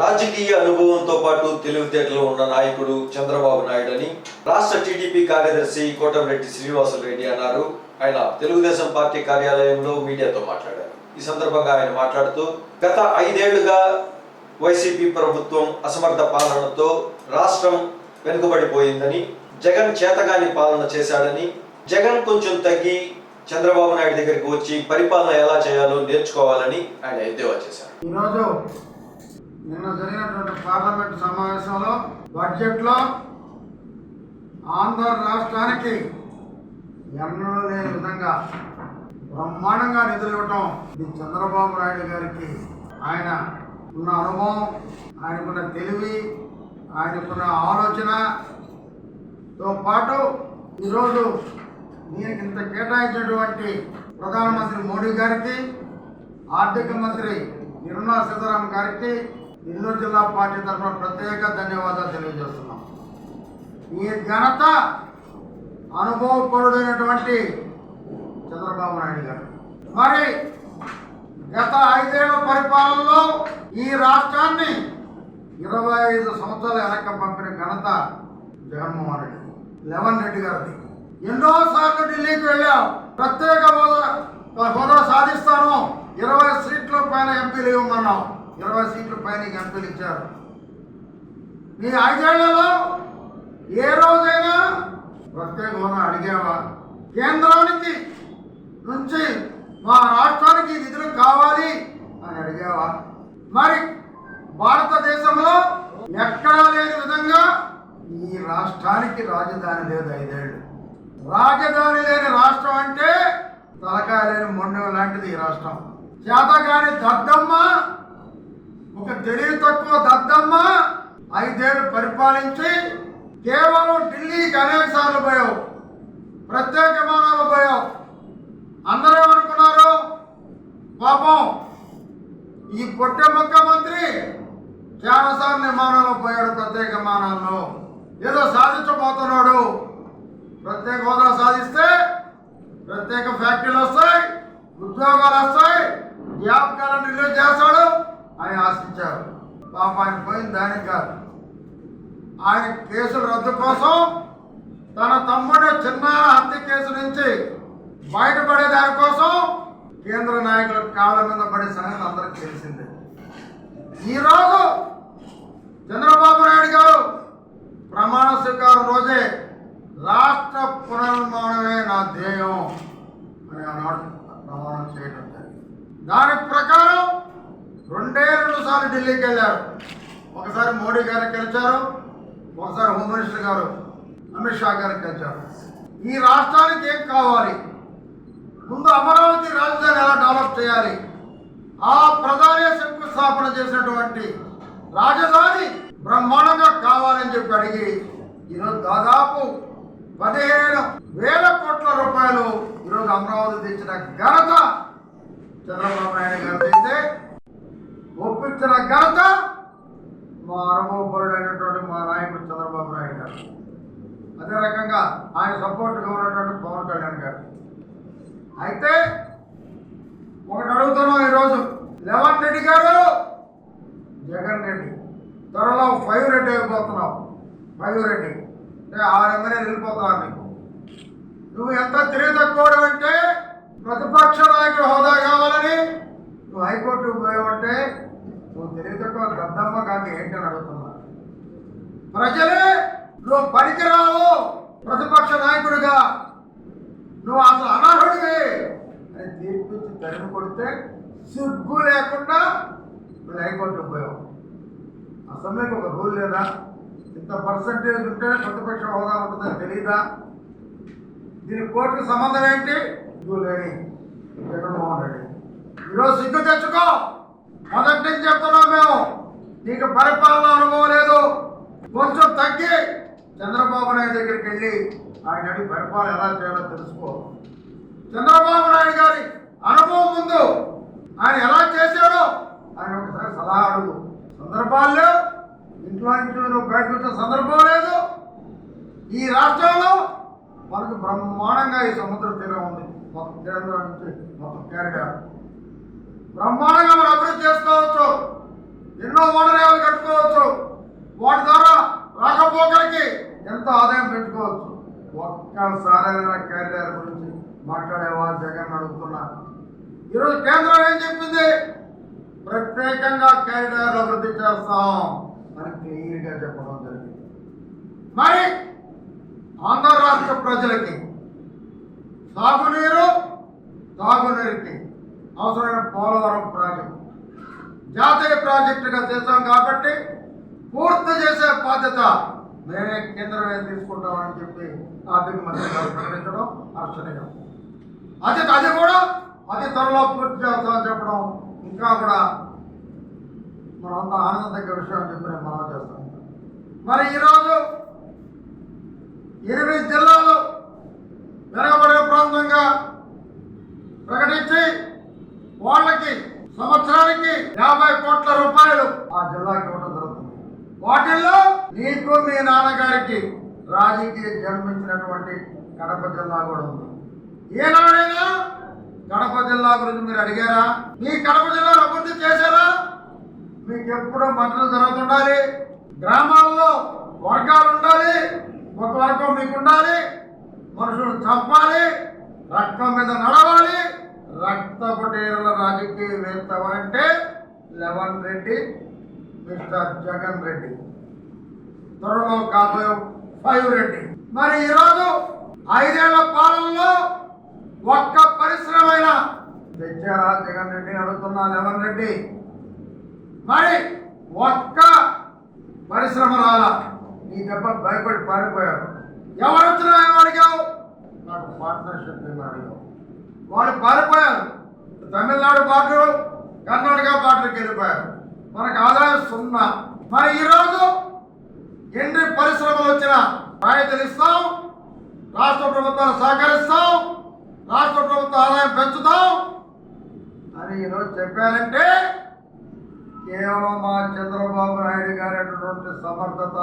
రాజకీయ అనుభవంతో పాటు తెలివితేటలు ఉన్న నాయకుడు చంద్రబాబు నాయుడు అని రాష్ట్ర టీడీపీ కార్యదర్శి కోటమిరెడ్డి శ్రీనివాసరెడ్డి అన్నారు. ఆయన తెలుగుదేశం పార్టీ కార్యాలయంలో మీడియాతో మాట్లాడారు. ఈ సందర్భంగా ఆయన మాట్లాడుతూ గత ఐదేళ్ళుగా వైసీపీ ప్రభుత్వం అసమర్థ పాలనతో రాష్ట్రం వెనుకబడిపోయిందని జగన్ చేతగాని పాలన చేశాడని జగన్ కొంచెం తగ్గి చంద్రబాబు నాయుడు దగ్గరికి వచ్చి పరిపాలన ఎలా చేయాలో నేర్చుకోవాలని ఆయన ఎద్దేవా చేశారు. ఈరోజు నిన్న జరిగినటువంటి పార్లమెంట్ సమావేశంలో బడ్జెట్లో ఆంధ్ర రాష్ట్రానికి ఎన్నడూ లేని విధంగా బ్రహ్మాండంగా నిధులు ఇవ్వటం ఇది చంద్రబాబు నాయుడు గారికి ఆయన ఉన్న అనుభవం ఆయనకున్న తెలివి ఆయనకున్న ఆలోచనతో పాటు ఈరోజు దీనికి ఇంత కేటాయించినటువంటి ప్రధానమంత్రి మోడీ గారికి ఆర్థిక మంత్రి నిర్మలా సీతారామన్ గారికి నెల్లూరు జిల్లా పార్టీ తరఫున ప్రత్యేక ధన్యవాదాలు తెలియజేస్తున్నాం. ఈ ఘనత అనుభవపరుడైనటువంటి చంద్రబాబు నాయుడు గారు. మరి గత ఐదేళ్ళ పరిపాలనలో ఈ రాష్ట్రాన్ని ఇరవై ఐదు సంవత్సరాల వెనక పంపిన ఘనత జగన్మోహన్ రెడ్డి లెవెన్ రెడ్డి గారిది ఎన్నో సార్లు ఢిల్లీకి వెళ్ళాం. ప్రత్యేక హోదా హోదా సాధిస్తాను. ఇరవై సీట్ల పైన ఎంపీలు ఇవ్వమన్నాం. ఇరవై సీట్లు పైన ఎంపీలు ఇచ్చారు. మీ ఐదేళ్ళలో ఏ రోజైనా ప్రత్యేక హోదా అడిగావా? కేంద్రానికి నుంచి మా రాష్ట్రానికి నిధులు కావాలి అని అడిగావా? మరి భారతదేశంలో ఎక్కడా లేని విధంగా ఈ రాష్ట్రానికి రాజధాని లేదు ఐదేళ్ళు రాజధాని లేని రాష్ట్రం అంటే తలకాయ లేని మొండెం లాంటిది ఈ రాష్ట్రం. చేతగాని దద్దమ్మ ఒక తెలివి తక్కువ దద్దమ్మ ఐదేళ్ళు పరిపాలించి కేవలం ఢిల్లీకి అనేక సార్లు పోయావు. ప్రత్యేక విమానాలు పోయావు. అందరూ అనుకున్నారు పాపం ఈ పొట్టె ముఖ్యమంత్రి చాలాసార్లు విమానంలో పోయాడు ప్రత్యేక విమానాల్లో. ఏదో సాధించబోతున్నాడు. ప్రత్యేక హోదా సాధిస్తే ప్రత్యేక ఫ్యాక్టరీలు వస్తాయి ఉద్యోగాలు వస్తాయి జ్ఞాపకాలను రిలీజ్ చేస్తాడు. అని ఆశించారు. పాప ఆయన పోయింది దానికి కాదు. ఆయన కేసుల రద్దు కోసం తన తమ్ముడు చిన్న హత్య కేసు నుంచి బయటపడే దానికోసం కేంద్ర నాయకుల కాళ్ళ మీద పడే సంగతి అందరికి తెలిసిందే. ఈరోజు చంద్రబాబు నాయుడు గారు ప్రమాణ స్వీకారం రోజే రాష్ట్ర పునర్నిర్మాణమే నా ధ్యేయం అని ఆనాడు ప్రమాణం చేయడం జరిగింది. దాని ప్రకారం రెండే ఢిల్లీకి వెళ్ళారు. ఒకసారి మోడీ గారికి గెలిచారు ఒకసారి హోమ్ మినిస్టర్ గారు అమిత్ షా గారికి గెలిచారు ఈ రాష్ట్రానికి ఏం కావాలి? ముందు అమరావతి రాజధాని ఎలా డెవలప్ చేయాలి? ఆ ప్రధాని శంకుస్థాపన చేసినటువంటి రాజధాని బ్రహ్మాండంగా కావాలని చెప్పి అడిగి ఈరోజు దాదాపు పదిహేను వేల కోట్ల రూపాయలు ఈరోజు అమరావతి తెచ్చిన ఘనత చంద్రబాబు నాయుడు గారు అయితే ఒప్పించిన ఘనత మా అనుభవపరుడైనటువంటి మా నాయకుడు చంద్రబాబు నాయుడు గారు. అదే రకంగా ఆయన సపోర్ట్గా ఉన్నటువంటి పవన్ కళ్యాణ్ గారు. అయితే ఒకటి అడుగుతున్నాం ఈరోజు. లెవెన్ రెడ్డి గారు జగన్ రెడ్డి త్వరలో ఫైవ్ రెడ్డి అయిపోతున్నావు. ఫైవ్ రెడ్డి. అంటే ఆరు ఎమ్మెల్యేలు వెళ్ళిపోతున్నారు నీకు? నువ్వు ఎంత తెలివి తక్కువ అంటే ప్రతిపక్ష నాయకుడు హోదా కావాలని నువ్వు హైకోర్టుకు పోయావంటే నువ్వు తెలివితక్కువ దద్దమ్మ కాక ఏంటని అడుగుతున్నా. ప్రజలే నువ్వు పనికిరావు ప్రతిపక్ష నాయకుడిగా. నువ్వు అసలు అనర్హుడివి అని తీర్పిచ్చి తరిమి కొడితే సిగ్గు లేకుండా నువ్వు హైకోర్టుకు పోయావు. అసెంబ్లీకి ఒక రూల్ లేదా? ఇంత పర్సంటేజ్ ఉంటేనే ప్రతిపక్ష హోదా ఉంటుందని తెలియదా దీని కోర్టుకు సంబంధం ఏంటి? సిగ్గు లేని జగన్మోహన్ రెడ్డి. ఈరోజు సిగ్గు తెచ్చుకో! మొదటి నుంచి చెప్తున్నాం మేము. నీకు పరిపాలన అనుభవం లేదు. కొంచెం తగ్గి చంద్రబాబు నాయుడు దగ్గరికి వెళ్ళి ఆయన అడిగి పరిపాలన ఎలా చేయాలో తెలుసుకో. చంద్రబాబు నాయుడు గారి అనుభవం ముందు ఆయన ఎలా చేశాడో ఆయన ఒకసారి సలహా అడుగు. సందర్భాలు లేవు. ఇంట్లో నుంచి నువ్వు బయటకు సందర్భం లేదు. ఈ రాష్ట్రంలో మనకు బ్రహ్మాండంగా ఈ సముద్ర తీరం ఉంది. మొత్తం కేంద్రం నుంచి మొత్తం కేరళ. బ్రహ్మాండంగా మనం అభివృద్ధి చేసుకోవచ్చు. ఎన్నో ఓడరేవులు కట్టుకోవచ్చు. వాటి ద్వారా రాకపోకలకి ఎంత ఆదాయం పెట్టుకోవచ్చు. ఒక్కసారైనా కేరళ గురించి మాట్లాడేవారు జగన్ అడుగుతున్నా ఈరోజు కేంద్రం ఏం చెప్పింది? ప్రత్యేకంగా కేరళ అభివృద్ధి చేస్తాం అని క్లియర్గా చెప్పడం జరిగింది. మరి ఆంధ్ర రాష్ట్ర ప్రజలకి సాగునీరు తాగునీరుకి అవసరమైన పోలవరం ప్రాజెక్టు. జాతీయ ప్రాజెక్టుగా చేస్తాం కాబట్టి పూర్తి చేసే బాధ్యత మేమే కేంద్రమే తీసుకుంటామని చెప్పి ఆర్థిక మంత్రి గారు ప్రకటించడం హర్షణీయం అది అది కూడా అతి త్వరలో పూర్తి చేస్తామని చెప్పడం ఇంకా కూడా మనంతా ఆనందదగ్గ విషయం అని చెప్పి నేను మనం చేస్తాం మరి ఈరోజు ఇరవై జిల్లాలు వాళ్ళకి సంవత్సరానికి యాభై కోట్ల రూపాయలు ఆ జిల్లాకి ఇవ్వడం జరుగుతుంది. వాటిల్లో నీకు మీ నాన్నగారికి రాజకీయ జన్మించినటువంటి కడప జిల్లా కూడా ఉంది. ఏనాడైనా కడప జిల్లా గురించి మీరు అడిగారా? మీ కడప జిల్లా అభివృద్ధి చేశారా? మీకు ఎప్పుడూ మంటలు జరుగుతుండాలి. గ్రామాల్లో వర్గాలు ఉండాలి. ఒక వర్గం మీకు ఉండాలి. మనుషులు చంపాలి. రక్తం మీద నడవాలి. రక్తపటేరుల రాజకీయవేత్త ఎవరంటే లెవన్ రెడ్డి మిస్టర్ జగన్ రెడ్డి. త్వరలో కాబోయే ఫైవ్ రెడ్డి. మరి ఈరోజు ఐదేళ్ళ పాలనలో ఒక్క పరిశ్రమైన తెచ్చారా జగన్ రెడ్డి అడుగుతున్నా లెవన్ రెడ్డి? మరి ఒక్క పరిశ్రమ రాలా? నీ దెబ్బ భయపడి పారిపోయాడు ఎవరు వచ్చినా ఏమో అడిగావు? నాకు పార్ట్నర్షిప్ ఏమో అడిగావు? వాళ్ళు పారిపోయారు తమిళనాడు బార్డర్ కర్ణాటక బార్డర్కి వెళ్ళిపోయారు మనకు ఆదాయం సున్నా. మరి ఈరోజు ఎన్ని పరిశ్రమలు వచ్చినా బాధ్యతలు ఇస్తాం రాష్ట్ర ప్రభుత్వాలు సహకరిస్తాం రాష్ట్ర ప్రభుత్వ ఆదాయం పెంచుతాం. అని ఈరోజు చెప్పారంటే కేవలం మా చంద్రబాబు నాయుడు గారి సమర్థత